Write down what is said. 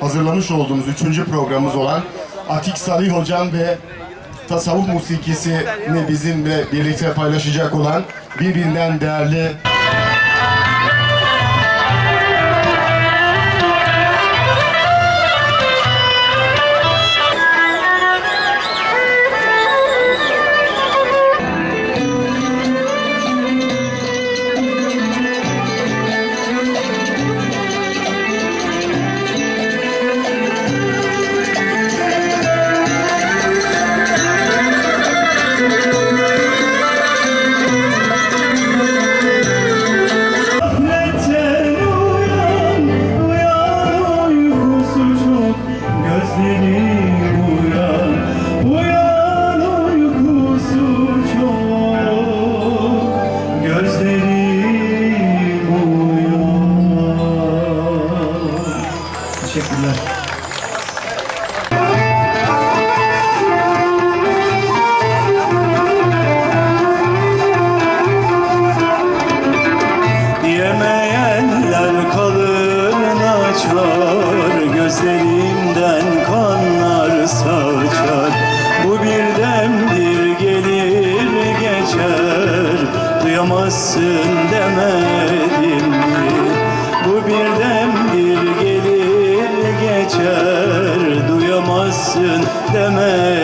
hazırlamış olduğumuz üçüncü programımız olan Atik Salih Hocam ve tasavvuf musikisini bizimle birlikte paylaşacak olan birbirinden değerli Teşekkürler. Kalır açlar Gözlerimden kanlar saçar Bu bir gelir geçer Duyamazsın demedim mi Bu bir kalsın deme.